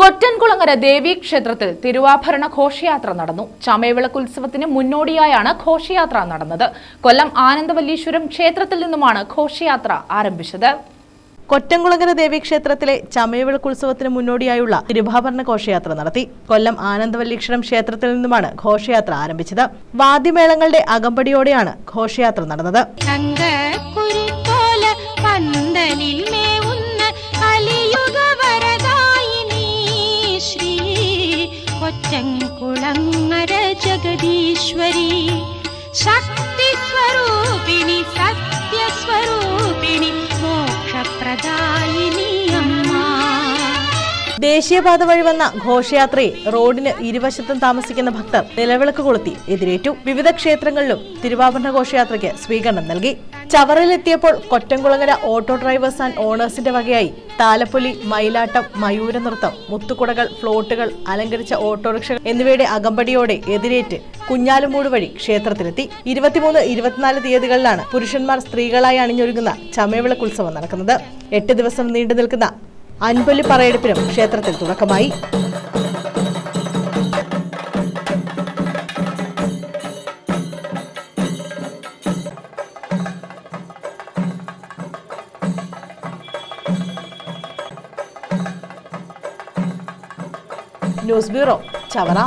കൊറ്റൻകുളങ്ങര ദേവീ ക്ഷേത്രത്തിൽ തിരുവാഭരണ ഘോഷയാത്ര നടന്നു. ചമയവിളക്ക് ഉത്സവത്തിന് മുന്നോടിയായാണ് ഘോഷയാത്ര നടന്നത്. കൊല്ലം ആനന്ദവല്ലീശ്വരം ക്ഷേത്രത്തിൽ നിന്നുമാണ് ഘോഷയാത്ര ആരംഭിച്ചത്. കൊറ്റംകുളങ്ങര ദേവീക്ഷേത്രത്തിലെ ചമയവിളക്കുത്സവത്തിന് മുന്നോടിയായുള്ള തിരുവാഭരണ ഘോഷയാത്ര നടത്തി. കൊല്ലം ആനന്ദവല്ലീക്ഷണം ക്ഷേത്രത്തിൽ നിന്നുമാണ് ഘോഷയാത്ര ആരംഭിച്ചത്. വാദ്യമേളങ്ങളുടെ അകമ്പടിയോടെയാണ് ഘോഷയാത്ര നടന്നത്. കൊച്ചംകുളങ്ങര ജഗദീശ്വരി. ശക്തി സ്വരൂപിണി സത്യസ്വരൂപിണി മോക്ഷപ്രദായിനി ദേശീയപാത വഴി വന്ന ഘോഷയാത്രയെ റോഡിന് ഇരുവശത്തും താമസിക്കുന്ന ഭക്തർ നിലവിളക്ക് കൊളുത്തി എതിരേറ്റു. വിവിധ ക്ഷേത്രങ്ങളിലും തിരുവാഭരണ ഘോഷയാത്രയ്ക്ക് സ്വീകരണം നൽകി. ചവറയിലെത്തിയപ്പോൾ കൊറ്റംകുളങ്ങര ഓട്ടോ ഡ്രൈവേഴ്സ് ആൻഡ് ഓണേഴ്സിന്റെ വകയായി താലപ്പൊലി മയിലാട്ടം മയൂര നൃത്തം മുത്തുകുടകൾ ഫ്ലോട്ടുകൾ അലങ്കരിച്ച ഓട്ടോറിക്ഷകൾ എന്നിവയുടെ അകമ്പടിയോടെ എതിരേറ്റ് കുഞ്ഞാലുമൂട് വഴി ക്ഷേത്രത്തിലെത്തി. ഇരുപത്തിമൂന്ന് ഇരുപത്തിനാല് തീയതികളിലാണ് പുരുഷന്മാർ സ്ത്രീകളായി അണിഞ്ഞൊരുങ്ങുന്ന ചമയവിളക്ക് ഉത്സവം നടക്കുന്നത്. എട്ട് ദിവസം നീണ്ടു നിൽക്കുന്ന അൻപൊലി പറയെടുപ്പിനും ക്ഷേത്രത്തിൽ തുടക്കമായി. News bureau Chavara.